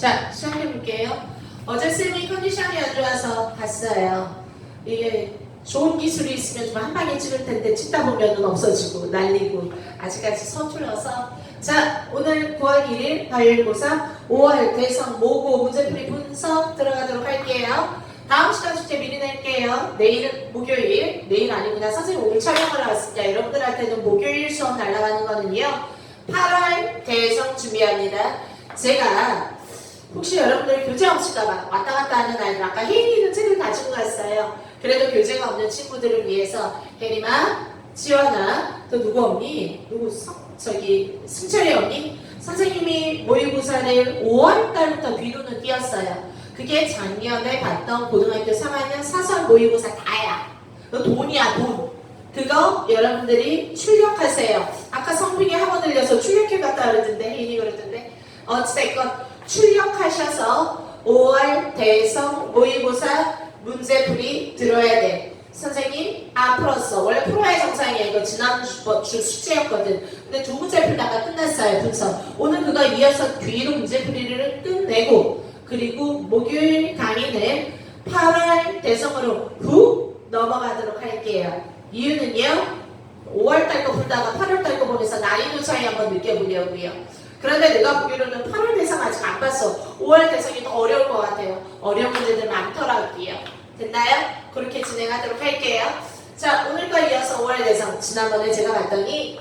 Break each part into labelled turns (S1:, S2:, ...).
S1: 자, 시작해볼게요. 어제 쌤이 컨디션이 안 좋아서 갔어요. 이게 좋은 기술이 있으면 좀 한 방에 찍을 텐데 찍다 보면 눈 없어지고 날리고 아직까지 서툴러서 자 오늘 9월 1일 화요일 고사 5월 대성 모고 문제풀이 분석 들어가도록 할게요. 다음 시간 숙제 미리 낼게요. 내일은 목요일, 내일 아니구나. 선생님 오늘 촬영을 나왔으니까 여러분들한테는 목요일 수업 날아가는 거는요. 8월 대성 준비합니다. 제가 혹시 여러분들 교재 없을까봐 왔다 갔다 하는 아이들 아까 혜인이는 책을 가지고 갔어요. 그래도 교재가 없는 친구들을 위해서 혜림아, 지원아, 또 누구 없니? 누구 성, 저기 승철이 없니? 선생님이 모의고사를 5월 달부터 뒤로는 띄었어요. 그게 작년에 봤던 고등학교 3학년 사설 모의고사 다야. 너 돈이야 돈. 그거 여러분들이 출력하세요. 아까 성빈이 학원 들려서 출력해갔다 그러던데 혜인이 그러던데 어찌됐건 출력하셔서 5월 대성 모의고사 문제풀이 들어야 돼. 선생님 안 풀었어. 원래 풀어야 정상이야. 이거 지난 주, 숙제였거든. 근데 두 문제 풀다가 끝났어요. 분석. 오늘 그거 이어서 뒤로 문제풀이를 끝내고 그리고 목요일 강의는 8월 대성으로 훅 넘어가도록 할게요. 이유는요. 5월달 거 풀다가 8월달 거 보면서 난이도 차이 한번 느껴보려고요. 그런데 내가 보기로는 8월 대상 아직 안 봤어. 5월 대상이 더 어려울 것 같아요. 어려운 문제들 많더라고요. 됐나요? 그렇게 진행하도록 할게요. 자, 오늘 거 이어서 5월 대상. 지난번에 제가 봤더니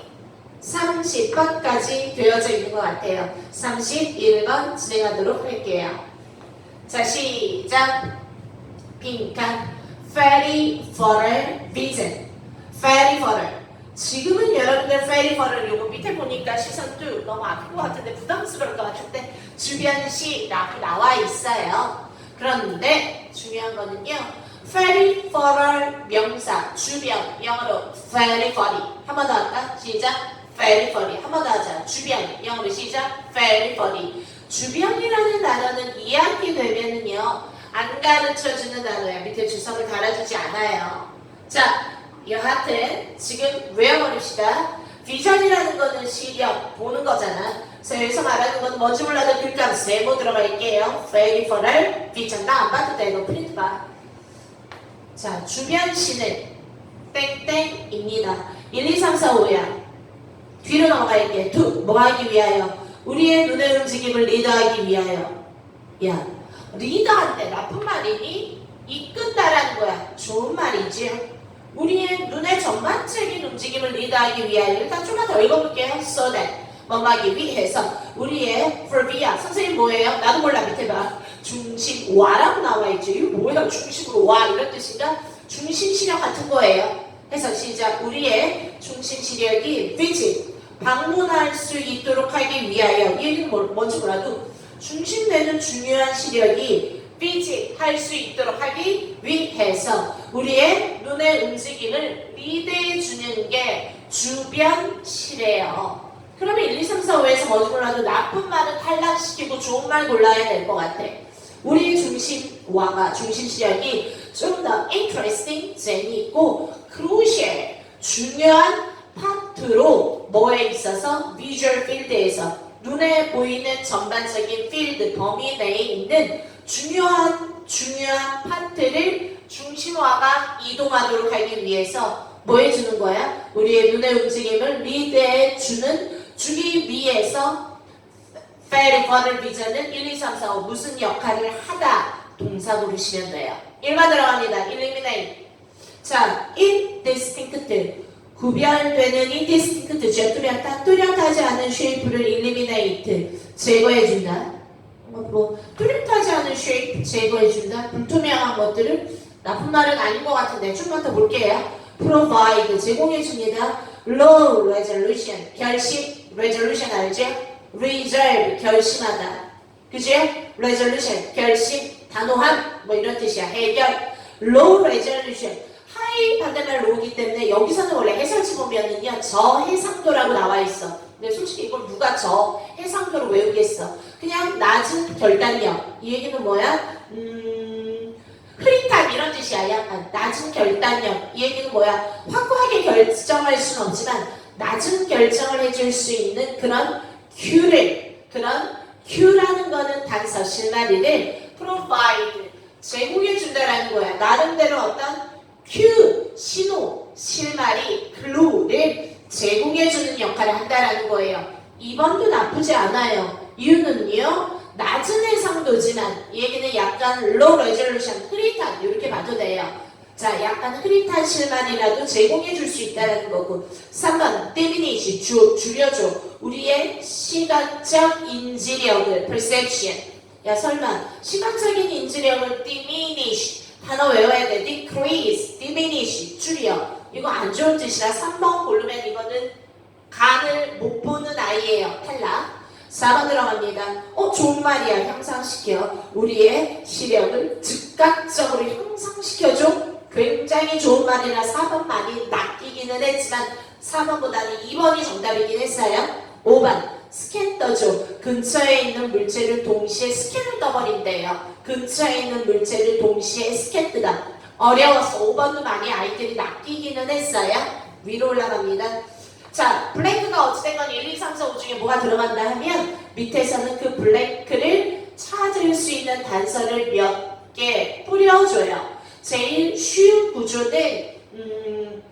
S1: 30번까지 되어져 있는 것 같아요. 31번 진행하도록 할게요. 자, 시작. 빈칸. Fairy Fodder Vision. Fairy Fodder. 지금은 여러분들 Fodder 요거 밑에 보니까 시선도 너무 아픈 것 같은데 부담스러울 것 같은데 주변 시라고 나와 있어요. 그런데 중요한 거는요. Fodder 명사 주변 영어로 Fairy Foddy 한번 더 할까? 시작. Fairy Foddy 한번 더 하자. 주변 영어로 시작. Foddy 주변이라는 단어는 2학기 되면은요. 안 가르쳐 주는 단어야. 밑에 주석을 달아주지 않아요. 자, 여하튼 지금 외워버립시다. 비전이라는 거는 시력, 보는 거잖아. 그래서 여기서 말하는 건 뭔지 몰라도 글감 세모 들어갈게요. Fodder 비전 나 안 봐도 돼. 너 프린트 봐. 자, 주변 시는 땡땡입니다. 1, 2, 3, 4, 5야. 뒤로 넘어갈게. 두, 뭐 하기 위하여? 우리의 눈의 움직임을 리드하기 위하여. 야, 리더한테 나쁜 말이니? 이끈다라는 거야. 좋은 말이지. 우리의 눈의 전반적인 움직임을 리드하기 위하여. 일단 좀만 더 읽어볼게요. So that. 뭐하기 위해서 우리의 for via 선생님 뭐예요? 나도 몰라 밑에 봐 중심 와라고 나와 있죠 이거 뭐야 중심으로 와 이런 뜻인가? 중심 시력 같은 거예요 해서 시작 우리의 중심 시력이 visit 방문할 수 있도록 하기 위하여 이 얘기는 뭐- 뭔지 몰라도 중심되는 중요한 시력이 visit 할수 있도록 하기 위해서 우리의 움직임을 리드해 주는 게 주변 시래요. 그러면 1, 2, 3, 4, 5에서 뭔지 몰라도 나쁜 말은 탈락시키고 좋은 말 골라야 될 것 같아. 우리의 중심 와가 중심 시력이 좀 더 interesting, 재미 있고 crucial, 중요한 파트로 뭐에 있어서 visual field에서 눈에 보이는 전반적인 필드 범위 내에 있는 중요한 중요한 파트를 중심화가 이동하도록 하기 위해서 뭐 해주는 거야? 우리의 눈의 움직임을 리드해 주는 주기 위해서 Fairy Fodder Vision은 1, 2, 3, 4, 5 무슨 역할을 하다 동사 고르시면 돼요. 1번 들어갑니다. Eliminate. 자, indistinct. 구별되는 indistinct, 뚜렷한, 뚜렷하지 않은 쉐이프를 eliminate. 제거해준다. 뚜렷하지 않은 쉐이프 제거해 준다. 불투명한 것들을 나쁜 말은 아닌 것 같은데 좀만 더 볼게요. provide 제공해 줍니다. low resolution 결심 resolution 알죠? reserve 결심하다. 그죠? resolution 결심 단호함 뭐 이런 뜻이야. 해결 low resolution 하이 반대말 low이기 때문에 여기서는 원래 해설지 보면은요 저 해상도라고 나와 있어. 근데 솔직히 이걸 누가 저 해상도로 외우겠어? 그냥 낮은 결단력. 이 얘기는 뭐야? 음, 흐릿한 이런 뜻이야. 약간 낮은 결단력. 이 얘기는 뭐야? 확고하게 결정할 수는 없지만 낮은 결정을 해줄 수 있는 그런 큐를 그런 Q라는 거는 단서 실마리를 provide 제공해 준다라는 거야. 나름대로 어떤 Q 신호 실마리 clue를 제공해 주는 역할을 한다라는 거예요. 2번도 나쁘지 않아요. 이유는요. 낮은 해상도지만 이 얘기는 약간 low resolution 흐릿한 이렇게 봐도 돼요. 자, 약간 흐릿한 실만이라도 제공해 줄 수 있다는 거고 3번 diminish 주, 줄여줘 우리의 시각적 인지력을 perception 야 설마 시각적인 인지력을 diminish 단어 외워야 돼 decrease, diminish 줄여 이거 안 좋은 뜻이라 3번 고르면 이거는 간을 못 보는 아이예요 탈락 4번 들어갑니다. 어, 좋은 말이야. 향상시켜. 우리의 시력을 즉각적으로 향상시켜줘. 굉장히 좋은 말이라 4번 많이 낚이기는 했지만 4번보다는 2번이 정답이긴 했어요. 5번. 스캔 떠줘. 근처에 있는 물체를 동시에 스캔을 떠버린대요. 근처에 있는 물체를 동시에 스캔 뜨다. 어려워서 5번도 많이 아이들이 낚이기는 했어요. 위로 올라갑니다. 자, 블랭크가 어찌됐건 1, 2, 3, 4, 5 중에 뭐가 들어간다 하면 밑에서는 그 블랭크를 찾을 수 있는 단서를 몇 개 뿌려줘요. 제일 쉬운 구조는 음,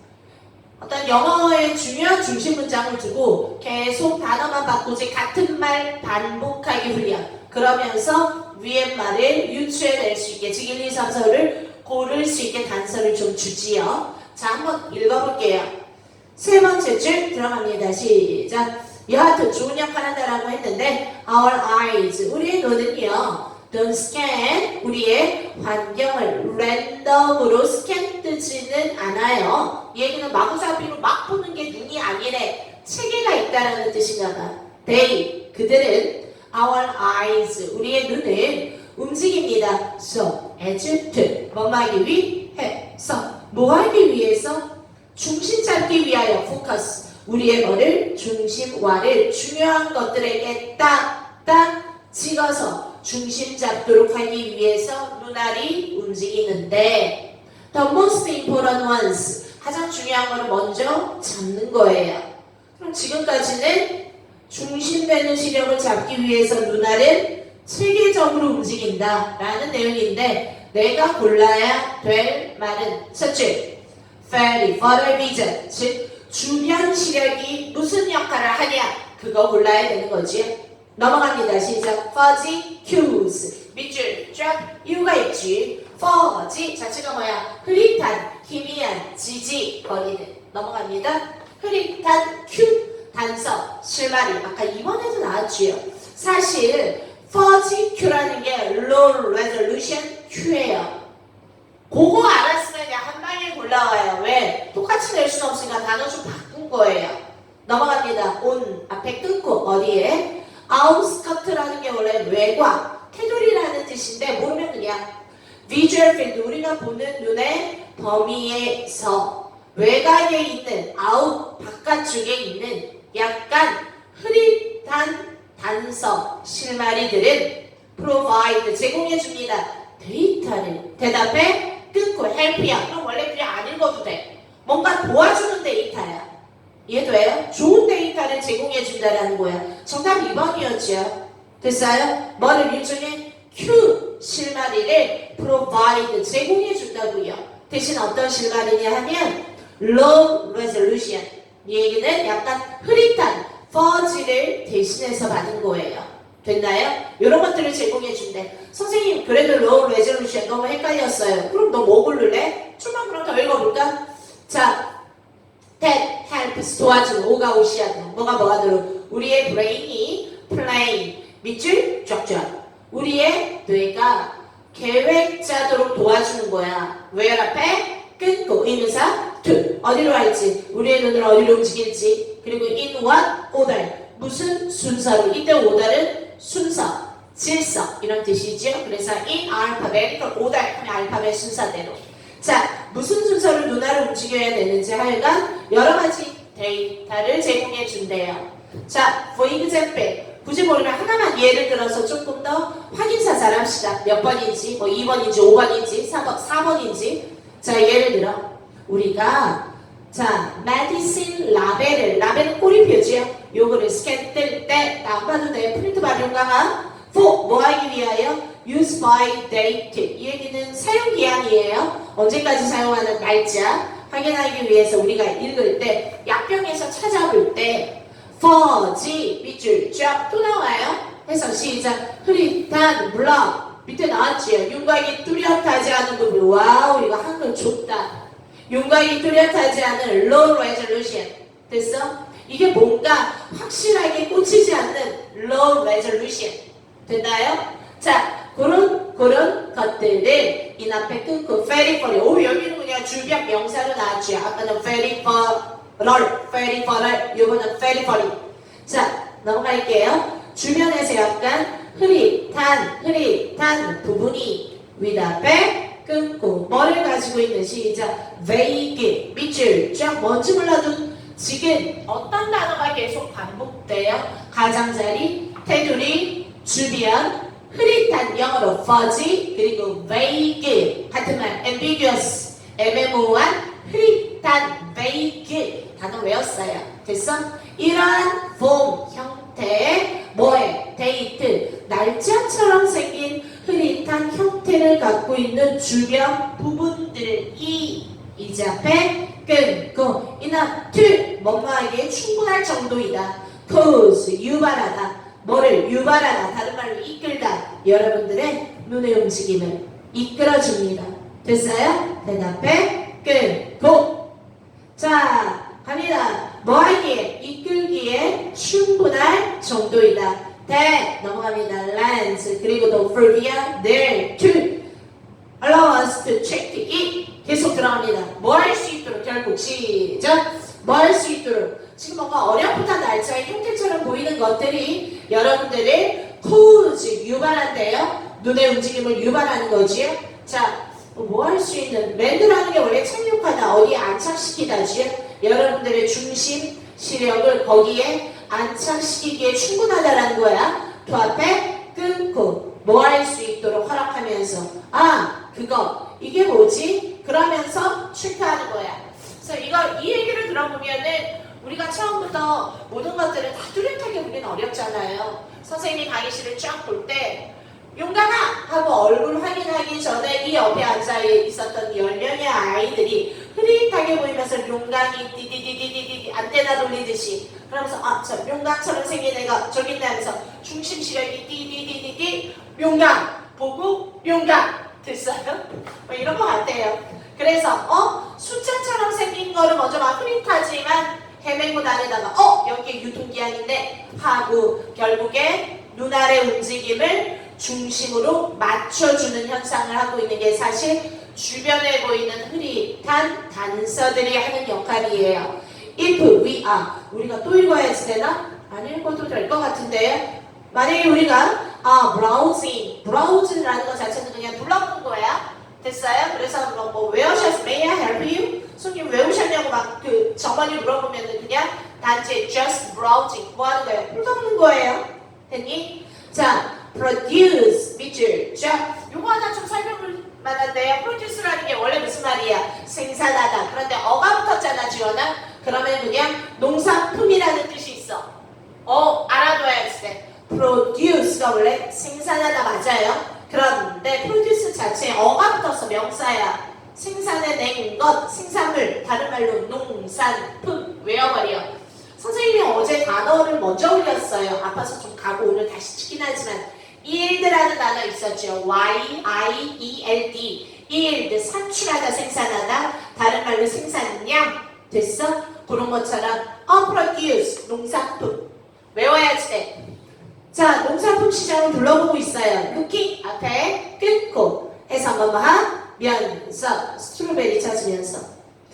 S1: 어떤 영어의 중요한 중심 문장을 두고 계속 단어만 바꾸지 같은 말 반복하기 훈련. 그러면서 위의 말을 유추해낼 수 있게 즉 1, 2, 3, 4를 고를 수 있게 단서를 좀 주지요. 자, 한번 읽어볼게요. 세 번째 줄 들어갑니다. 시작. 여하튼 좋은 역할 한다라고 했는데 our eyes 우리의 눈은요 don't scan 우리의 환경을 랜덤으로 스캔 뜨지는 않아요. 이 얘기는 마구잡이로 막 보는 게 눈이 아니래 체계가 있다라는 봐. they 그들은 our eyes 우리의 눈을 움직입니다. So to 뭐하기 위해서. 뭐하기 위해서? 중심 잡기 위하여 포커스. 우리의 머리를 중심와를 중요한 것들에게 딱 딱 찍어서 중심 잡도록 하기 위해서 눈알이 움직이는데 the most important ones. 가장 중요한 거는 먼저 잡는 거예요. 그럼 지금까지는 중심되는 시력을 잡기 위해서 눈알은 체계적으로 움직인다 라는 내용인데 내가 골라야 될 말은 첫째 peripheral vision, 즉 주변 시력이 무슨 역할을 하냐 그거 골라야 되는 거지. 넘어갑니다. 시작. fuzzy cues 밑줄 쫙 이유가 있지. fuzzy 자체가 뭐야? 흐릿한, 희미한, 지지거리는 넘어갑니다. 흐릿한 큐 단서 실마리 아까 2번에도 나왔지요. 사실 fuzzy cue라는 게 low resolution cue예요. 그거 알았으면 그냥 한 방에 골라와요. 왜? 똑같이 낼 수는 없으니까 단어 좀 바꾼 거예요. 넘어갑니다. 온 앞에 끊고 어디에? 아웃스커트라는 게 원래 외곽, 테두리라는 뜻인데 모르면 그냥 visual field 우리가 보는 눈의 범위에서 외곽에 있는 아웃 바깥쪽에 있는 약간 흐릿한 단서 실마리들은 provide 제공해 줍니다. 데이터를 대답해 끊고 help야. 그럼 원래 그냥 안 읽어도 돼. 뭔가 도와주는 데이터야. 이해돼요? 좋은 데이터를 제공해 준다라는 거야. 정답 2번이었죠. 됐어요? 뭐를 일종의 Q 실마리를 provide 제공해 준다고요. 대신 어떤 실마리냐 하면 low resolution. 이 얘기는 약간 흐릿한 fuzzy를 대신해서 받은 거예요. 됐나요? 이런 것들을 제공해 준대. 선생님 그래도 low resolution 너무 헷갈렸어요. 그럼 너 뭐 고를래? 출만 그럼 더 읽어볼까? 자, that helps 도와주는 오가 오시야 뭐가 뭐가 들어? 우리의 브레인이 플레인 밑줄 쫙쫙. 우리의 뇌가 계획 짜도록 도와주는 거야. where 앞에 끊고 인사 to 어디로 갈지 우리의 눈을 어디로 움직일지 그리고 in what order 무슨 순서로 이때 order은 순서 질서 이런 뜻이죠. 그래서 in alphabetical order 알파벳 순서대로 자 무슨 순서로 눈알을 움직여야 되는지 하여간 여러 가지 데이터를 제공해 준대요. 자 for example 굳이 모르면 하나만 예를 들어서 조금 더 확인사살 합시다. 몇 번인지, 뭐 2번인지, 5번인지, 4번, 4번인지. 자, 예를 들어, 우리가, 자, 메디신 라벨을, 라벨은 꼬리표지요. 요거를 스캔 뜰 때, 나안 봐도 돼. 프린트 발효 강화. for 뭐 하기 위하여 use by date 이 얘기는 사용 기한이에요. 언제까지 사용하는 날짜 확인하기 위해서 우리가 읽을 때 약병에서 찾아볼 때 for지 밑줄 쫙 또 나와요. 해서 시작 흐릿한 물론 밑에 나왔지요. 윤곽이 뚜렷하지 않은 부분 와우 이거 한글 좋다. 윤곽이 뚜렷하지 않은 low resolution 됐어? 이게 뭔가 확실하게 꽂히지 않는 low resolution 됐나요? 자 그런 그런 것들을 이 앞에 끊고 very for 오 여기는 그냥 주변 명사로 나왔죠. 아까는 very for를 very for를 이거는 very for이 자 넘어갈게요. 주변에서 약간 흐릿한 흐릿한 부분이 윗 앞에 끊고 뭐를 가지고 있는 시작 vague 밑줄 쫙 뭔지 몰라도 지금 어떤 단어가 계속 반복돼요 가장자리 테두리 주변 흐릿한 영어로 fuzzy 그리고 vague 같은 말 ambiguous 애매모호한 흐릿한 vague 단어 외웠어요 됐어? 이러한 폼 형태의 뭐에 데이트 날짜처럼 생긴 흐릿한 형태를 갖고 있는 주변 부분들이 이제 앞에 끊고 이나 to 뭐뭐하기에 충분할 정도이다. cause 유발하다. 뭐를 유발하다. 다른 말로 이끌다. 여러분들의 눈의 움직임을 이끌어줍니다. 됐어요? 대답해. 끊고. 자 갑니다. 뭐하기에 이끌기에 충분할 정도이다 대 넘어갑니다. Lens 그리고 또 via there to allow us to check it 계속 들어갑니다. 뭐할수 있도록 결국 시작. 뭐할수 있도록. 지금 뭔가 어렴풋한 날짜의 형태처럼 보이는 것들이 여러분들의 cause 유발한대요. 눈의 움직임을 유발하는 거지요. 자 뭐 할 수 있는 랜드라는 게 원래 착륙하다 어디에 안착시키다지요. 여러분들의 중심 시력을 거기에 안착시키기에 충분하다라는 거야. 그 앞에 끊고 뭐 할 수 있도록 허락하면서 아 그거 이게 뭐지? 그러면서 체크하는 거야. 그래서 이거 이 얘기를 들어보면은 우리가 처음부터 모든 것들을 다 뚜렷하게 우리는 어렵잖아요. 선생님이 강의실을 쫙 볼 때 용감아 하고 얼굴 확인하기 전에 이 옆에 앉아 있었던 10명의 아이들이 흐릿하게 보이면서 용감이 디디디디디디 안테나 돌리듯이 그러면서 아저 용감처럼 생긴 애가 저기 있네 하면서 중심 시력이 디디디디디 용감 보고 용감 됐어요? 뭐 이런 거 같아요. 그래서 어 숫자처럼 생긴 거를 먼저 막 흐릿하지만 헤매고 다니다가 어 여기에 유통기한인데 하고 결국에 눈알의 움직임을 중심으로 맞춰주는 현상을 하고 있는 게 사실 주변에 보이는 흐릿한 단서들이 하는 역할이에요. If we are 우리가 또 읽어야지 되나? 안 읽어도 될 것 같은데요. 만약에 우리가 아 browsing, browse라는 것 자체는 그냥 둘러보는 거야. 됐어요? 그래서 뭐, 뭐 외우셨, may I help you? 손님 외우셨냐고 막 그 정원이 물어보면 그냥 단지 just browsing 뭐 하는 거예요? 훑어보는 거예요. 됐니? 자, produce 밑줄 자, 요거 하나 좀 설명을 만한데요. produce라는 게 원래 무슨 말이야? 생산하다. 그런데 어가 붙었잖아, 지원아. 그러면 그냥 농산품이라는 뜻이 있어. 어, 알아둬야지 돼. produce가 원래 생산하다 맞아요. 그런데 produce 자체에 어가 붙어서 명사야. 생산해낸 것, 생산물, 다른 말로 농산품 외워버려. 선생님이 어제 단어를 먼저 올렸어요. 아파서 좀 가고 오늘 다시 치긴 하지만 yield라는 단어 있었죠. Y, I, E, L, D. yield, 산출하다, 생산하다. 다른 말로 생산량. 됐어? 그런 것처럼 어, produce, 농산품. 외워야지 돼. 자, 농산품 시장을 둘러보고 있어요. looking 앞에 끊고 해서 한번 하면서 스트로베리 찾으면서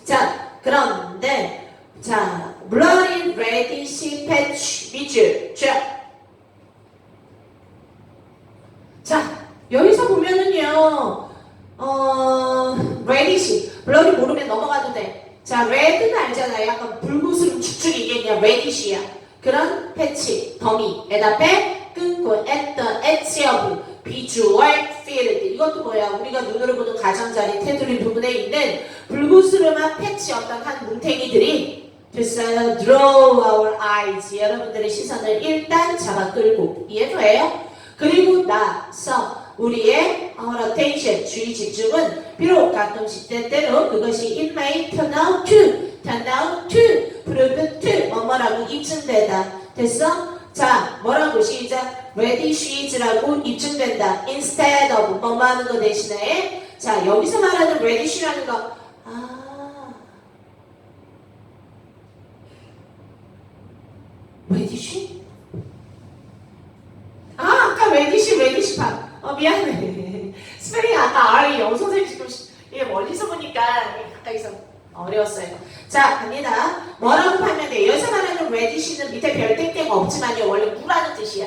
S1: 자, 그런데 자, bloody radish patch 밑줄 쫙. 자, 여기서 보면은요. 어, radish bloody 모르면 넘어가도 돼. 자, red는 알잖아요. 약간 붉으스름 축축 이게 그냥 radish야. 그런 패치, 더미, 에다페, 끊고, the edge of, visual field. 이것도 뭐야? 우리가 눈으로 보는 가장자리, 테두리 부분에 있는 불구스름한 패치 어떤 한 뭉탱이들이 됐어요. Draw our eyes. 여러분들의 시선을 일단 잡아 끌고. 이해돼요? 그리고 나 서 우리의 our attention, 주의 집중은 비록 가끔씩 때때로 그것이 it may turn out to, turn out to, prove to, 뭐뭐라고 입증되다. 됐어? 자, 뭐라고 시작? radish is라고 입증된다. instead of 뭐뭐 하는 거 대신에 자, 여기서 말하는 radish라는 거 아, radish? 아, 아까 레디시, 레디시 파. 어, 미안해. 스펠링 아까 R이 영 선생님 지금 시- 이게 멀리서 보니까 가까이서 어려웠어요. 자, 갑니다. 뭐라고 파면 돼? 여기서 말하는 레디시는 밑에 별 땡땡 없지만요. 원래 무라는 뜻이야.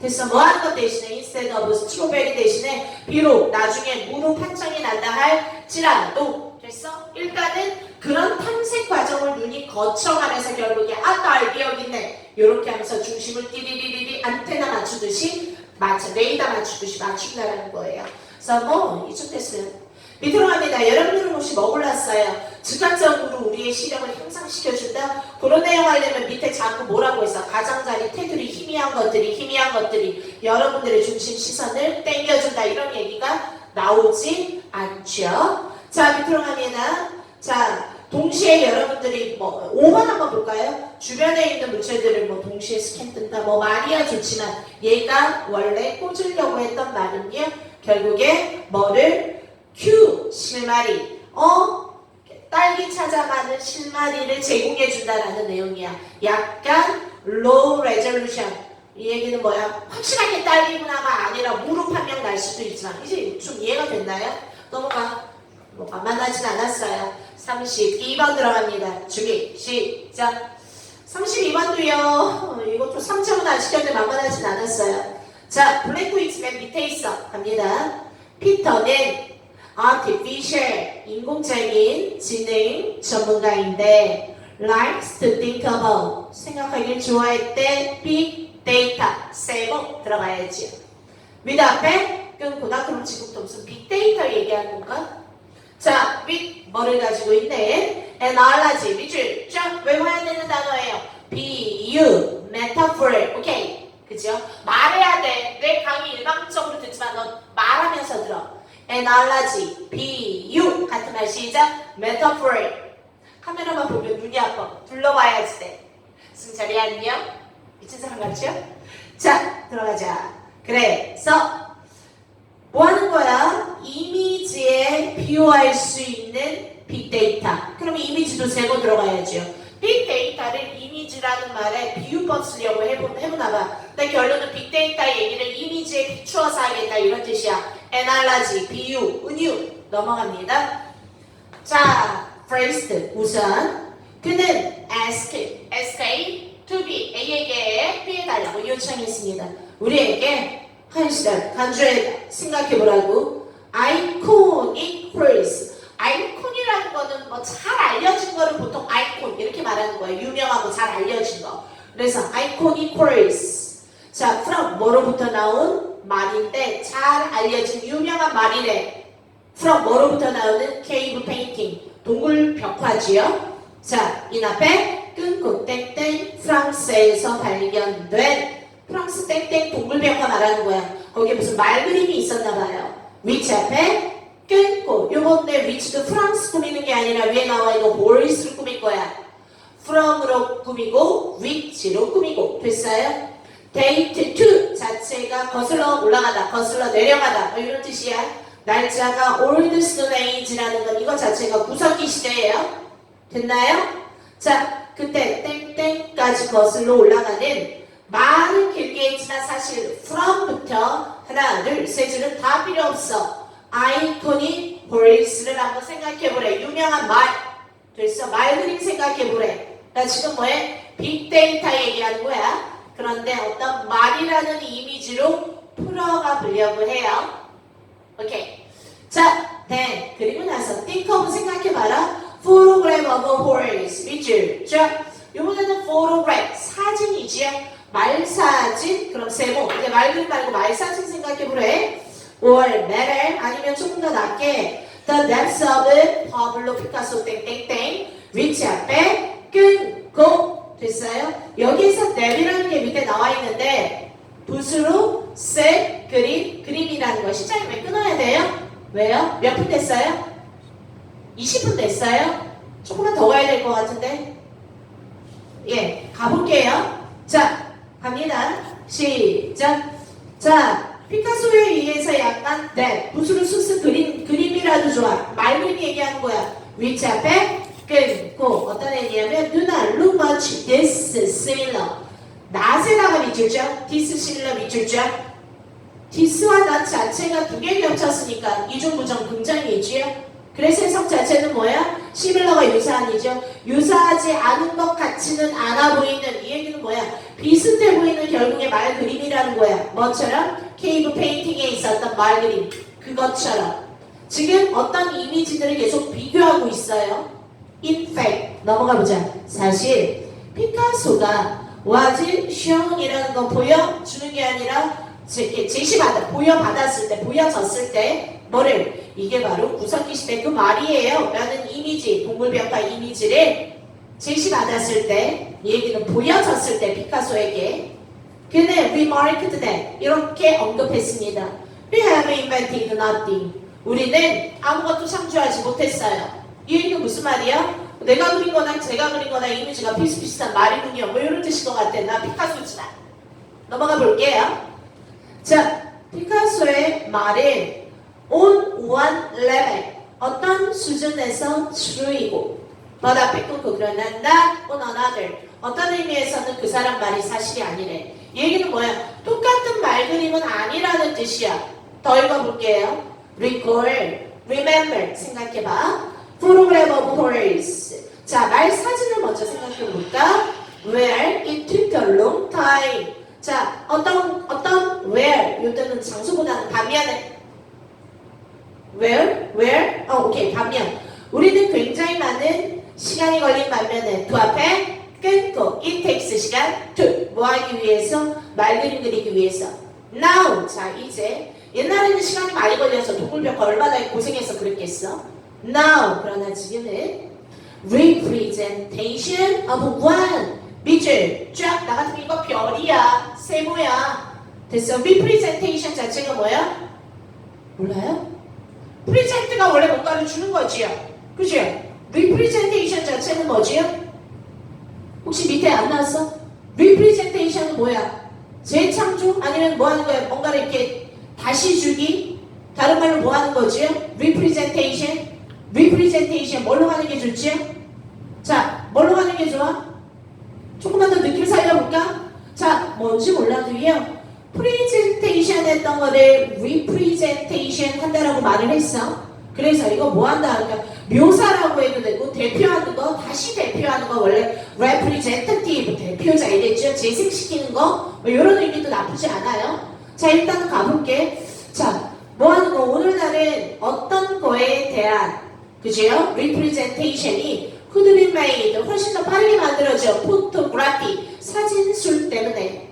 S1: 됐어. 뭐 하는 것 대신에 instead of 스트로베리 대신에 비록 나중에 무로 판정이 난다 할지라도 됐어? 일단은 그런 탐색 과정을 눈이 거쳐가면서 결국에 아 딸기 여기 있네 이렇게 하면서 중심을 띠리리리리 안테나 맞추듯이 맞춰 레이더 맞추듯이 맞춘다라는 거예요. 그래서 뭐 이쯤 됐어요. 밑으로 갑니다. 여러분들은 혹시 뭐 골랐어요? 즉각적으로 우리의 시력을 향상시켜준다? 그런 내용 하려면 밑에 자꾸 뭐라고 했어? 가장자리, 테두리, 희미한 것들이, 희미한 것들이 여러분들의 중심 시선을 땡겨준다. 이런 얘기가 나오지 않죠. 자, 밑으로 갑니다. 자, 동시에 여러분들이 뭐 5번 한번 볼까요? 주변에 있는 물체들을 뭐 동시에 스캔 뜬다. 뭐 말이야 좋지만 얘가 원래 꽂으려고 했던 말은요. 결국에 뭐를 Q 실마리 어 딸기 찾아가는 실마리를 제공해 준다라는 내용이야. 약간 low resolution 이 얘기는 뭐야? 확실하게 딸기 문화가 아니라 무릎 한 명 날 수도 있지만 이제 좀 이해가 됐나요? 넘어가. 뭐 만만하진 않았어요. 32번 들어갑니다. 주기 시작. 32번도요. 이것도 3점은 아직까지 만만하진 않았어요. 자, 블랙 위치 맨 밑에 있어. 갑니다. 피터는 artificial 인공적인 지능 전문가인데 likes to think about 생각하길 좋아했대 big data 세고 들어가야지. 밑 앞에 끊고 나 그럼 지금부터 무슨 빅데이터 얘기하는 건가? 자, with 뭐를 가지고 있는 analogy, 밑줄 쫙 외워야 되는 단어예요. 비유, metaphor, 오케이. 그죠? 말해야 돼. 내 강의 일방적으로 듣지만 넌 말하면서 들어. analogy, 비유 같은 말 시작. metaphor. 카메라만 보면 눈이 아파. 둘러봐야지 돼. 승철이 안녕. 미친 사람 같죠? 자, 들어가자. 그래서 뭐 하는 거야? 이미지에 비유할 수 있는 빅데이터. 그럼 이미지도 세고 들어가야죠. 빅데이터를 이미지라는 말에 비유법 쓰려고 해보, 해보나 봐. 근데 결론은 빅데이터 얘기를 이미지에 비추어서 하겠다 이런 뜻이야. 에날라지, 비유, 은유 넘어갑니다. 자, first 우선 그는 ask, SK, to be, A에게 피해달라고 요청했습니다. 우리에게 한 시절 간주에 생각해보라고. 아이코닉 프레이스. 아이콘이라는 거는 뭐 잘 알려진 거를 보통 아이콘 이렇게 말하는 거예요. 유명하고 잘 알려진 거. 그래서 아이코닉 프레이스. 자 from 뭐로부터 나온 말인데 잘 알려진 유명한 말이래. from 뭐로부터 나오는 케이브 페인팅 동굴 벽화지요. 자 이 앞에 끊고 땡땡 프랑스에서 발견된 프랑스 땡땡 말하는 거야. 거기에 무슨 말 그림이 있었나 봐요. 위치 앞에 끊고 요건데 위치도 프랑스 꾸미는 게 아니라 위에 나와 있는 보리스를 꾸밀 거야. from으로 꾸미고 위치로 꾸미고 됐어요? date to 자체가 거슬러 올라가다 거슬러 내려가다 뭐 이런 뜻이야. 날짜가 stone age라는 건 이거 자체가 구석기 시대예요. 됐나요? 자, 그때 땡땡까지 거슬러 올라가는 말은 길게 했지만 사실 from부터 하나, 둘, 세 줄은 다 필요 없어. 아이코닉 보리스를 한번 생각해보래. 유명한 말. 됐어. 말 그림 생각해보래. 나 지금 뭐해? 빅데이터 얘기하는 거야. 그런데 어떤 말이라는 이미지로 풀어가 보려고 해요. 오케이. 자, then 그리고 나서 think of 생각해봐라. photograph of a horse. 밑줄. 자, 이번에는 photograph 사진이지요. 말사진 그럼 세모 이제 말그림 말고 말사진 생각해보래. or better 아니면 조금 더 낮게 the depths of it 파블로 피카소 땡땡땡 위치 앞에 끊고 됐어요? 여기에서 dep이라는 게 밑에 나와 있는데 붓으로 쓸 그림 그림이라는 거 시작이면 끊어야 돼요. 왜요? 몇 분 됐어요? 20분 됐어요? 조금만 더 가야 될 것 같은데. 예, 가볼게요. 자, 갑니다. 시작. 자, 피카소에 의해서 약간 네, 붓으로 스스 그림 그림이라도 좋아. 말그림 얘기하는 거야. 위치 앞에 끊고 어떤 애냐면 누나 look much this similar. 낫에다가 밑줄죠. this similar 밑줄죠. this와 낫 자체가 두 개 겹쳤으니까 이중 부정 긍정이지요. 그래서 해석 자체는 뭐야? 시밀러가 유사한이죠. 유사하지 않은 것 같지는 않아 보이는 이 얘기는 뭐야? 비슷해 보이는 결국에 말 그림이라는 거야. 뭐처럼? 케이브 페인팅에 있었던 말 그림. 그것처럼. 지금 어떤 이미지들을 계속 비교하고 있어요. In fact, 넘어가 보자. 사실 피카소가 was shown이라는 거 보여주는 게 아니라 제- 이렇게 제시받아 보여받았을 때 보여졌을 때 뭐를 이게 바로 구석기 시대 그 말이에요. 라는 이미지 동물벽화 이미지를 제시받았을 때 이 얘기는 보여졌을 때 피카소에게. 그는 remarked that 이렇게 언급했습니다. We have invented nothing. 우리는 아무것도 창조하지 못했어요. 이 얘기는 무슨 말이야? 내가 그린 거나 제가 그린 거나 이미지가 비슷비슷한 말이군요. 뭐 이런 뜻인 것 같아. 나 피카소지만 넘어가 볼게요. 자, 피카소의 말은 on one level 어떤 수준에서 true이고 but 앞에 끊고 그러나 on another 어떤 의미에서는 그 사람 말이 사실이 아니래. 이 얘기는 뭐야? 똑같은 말 그림은 아니라는 뜻이야. 더 읽어볼게요. recall, remember. 생각해봐. photograph of horse 자, 말 사진을 먼저 생각해볼까? where it took a long time. 자, 어떤, 어떤, where, 요때는 장소보다는 반면에, where, where, 어, 오케이, 반면. 우리는 굉장히 많은 시간이 걸린 반면에, 두 앞에 끊고, it takes 시간, to, 뭐 하기 위해서, 말 그림 그리기 위해서. now, 자, 이제, 옛날에는 시간이 많이 걸려서 동물벽화 얼마나 고생해서 그랬겠어? now, 그러나 지금은, representation of one. 밑줄 쫙 나 같은 이거 별이야 세모야 됐어 representation 자체가 뭐야? 몰라요? 프레젠트가 원래 뭔가를 주는 거지요 그죠? representation 자체는 뭐지요? 혹시 밑에 안 나왔어? representation은 뭐야? 재창조? 아니면 뭐 하는 거야? 뭔가를 이렇게 다시 주기? 다른 말로 뭐 하는 거지요? representation representation 뭘로 하는 게 좋지요? 자 뭘로 하는 게 좋아? 조금만 더 느낌 살려볼까? 자, 뭔지 몰라도요. 프레젠테이션 했던 거를 리프레젠테이션 한다라고 말을 했어. 그래서 이거 뭐 한다? 그러니까 묘사라고 해도 되고 대표하는 거 다시 대표하는 거 원래 representative 대표자 이랬죠. 재생시키는 거 뭐 이런 의미도 나쁘지 않아요. 자, 일단은 가볼게. 자, 뭐 하는 거? 오늘날은 어떤 거에 대한 그죠? representation이 be made 훨씬 더 빠르게 만들어져 photography 사진술 때문에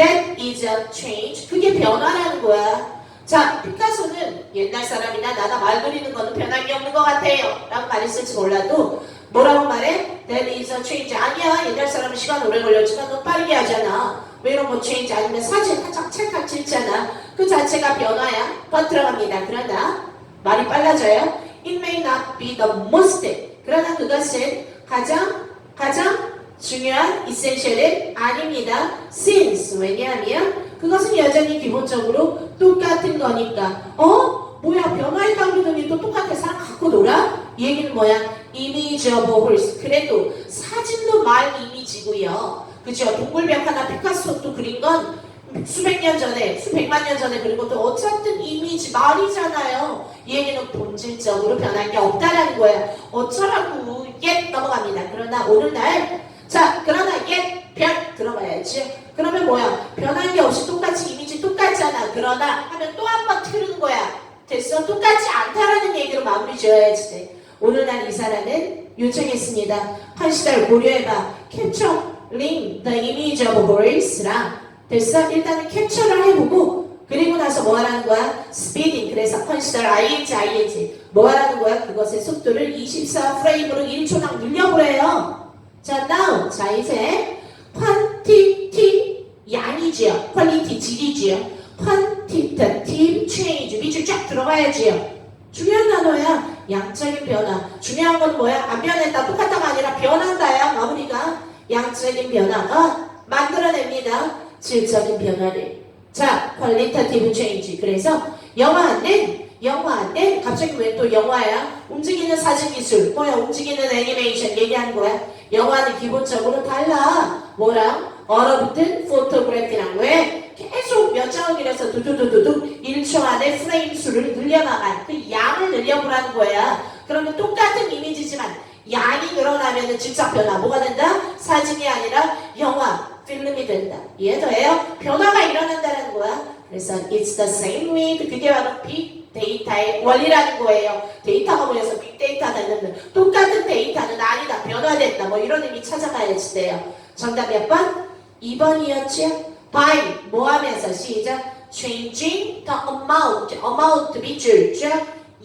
S1: that is a change. 그게 변화라는 거야. 자 피카소는 옛날 사람이나 나나 말 그리는 거는 변함이 없는 것 같아요. 라고 말했을지 몰라도 뭐라고 말해? that is a change. 아니야. 옛날 사람은 시간 오래 걸렸지만 너 빠르게 하잖아. 왜 이런 거 change 아니면 사진 한장 찰칵 찍잖아. 그 자체가 변화야. 더 들어갑니다. 그러나 말이 빨라져요. It may not be the most. 그러나 그것은 가장 가장 중요한 이센셜은 아닙니다. since 왜냐하면 그것은 여전히 기본적으로 똑같은 거니까 어? 뭐야 변화했다고 그러더니 또 똑같은 사람 갖고 놀아? 이 얘기는 뭐야? horse 그래도 사진도 말 이미지고요. 그죠? 동물벽화나 피카소도 그린 건 수백 년 전에, 수백만 년 전에 그린 것도 어쨌든 이미지 말이잖아요. 이 얘기는 본질적으로 변한 게 없다라는 거야. 어쩌라고 옛 넘어갑니다. 그러나 오늘날 자 그러나 옛별 들어봐야지. 그러면 뭐야? 변한 게 없이 똑같이 이미지 똑같잖아. 그러나 하면 또 한 번 틀는 거야. 됐어? 똑같지 않다라는 얘기로 마무리 지어야지 돼. 오늘 날 이 사람은 요청했습니다. 한 시절 고려해봐. capturing the image of Grace랑 됐어? 일단은 캡처를 해보고 그리고 나서 뭐 하라는 거야? speeding 그래서 consider ing ing 뭐 하라는 거야? 그것의 속도를 24 프레임으로 1초당 늘려보래요 자 now 자 이제 quantity 양이지요 quality 질이지요 quantitative change 밑줄 쫙 들어가야지요. 중요한 단어야. 양적인 변화. 중요한 건 뭐야? 안 변했다. 똑같다가 아니라 변한다야. 마무리가. 양적인 변화가 만들어냅니다. 질적인 변화를. 자, qualitative change. 그래서 영화는 영화는 갑자기 왜 또 영화야? 움직이는 사진 기술. 뭐야? 움직이는 애니메이션 얘기하는 거야. 영화는 기본적으로 달라. 뭐랑? 얼어붙은 포토그래피랑 왜? 계속 몇 장을 그려서 두두두두두 1초 안에 프레임 수를 늘려나갈 그 양을 늘려보라는 거야. 그러면 똑같은 이미지지만 양이 늘어나면 질적 변화 뭐가 된다? 사진이 아니라 영화, 필름이 된다. 이해돼요? 변화가 일어난다는 거야. 그래서 it's the same with 그게 바로 빅 데이터의 원리라는 거예요. 데이터가 모여서 빅데이터가 되는 똑같은 데이터는 아니다. 변화됐다. 뭐 이런 의미 찾아가야지 돼요. 정답 몇 번? 2번이었죠? by 뭐 하면서 시작 changing the amount amount 밑줄 쭉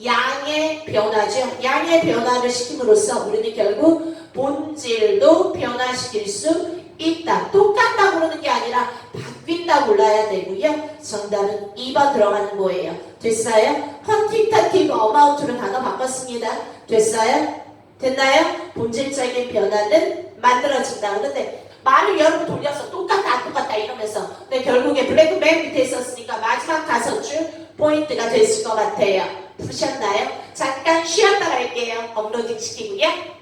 S1: 양의 변화죠. 양의 변화를 시킴으로써 우리는 결국 본질도 변화시킬 수 있다. 똑같다 그러는 게 아니라 바뀐다 몰라야 되고요. 정답은 2번 들어가는 거예요. 됐어요? quantitative amount로 단어 바꿨습니다. 됐어요? 됐나요? 본질적인 변화는 만들어진다. 그런데 말을 여러 번 돌려서 똑같다 안 똑같다 이러면서 근데 결국에 블랙 맨 밑에 있었으니까 마지막 다섯 줄 포인트가 됐을 것 같아요. 푸셨나요? 잠깐 쉬었다 갈게요. 업로딩 시키고요.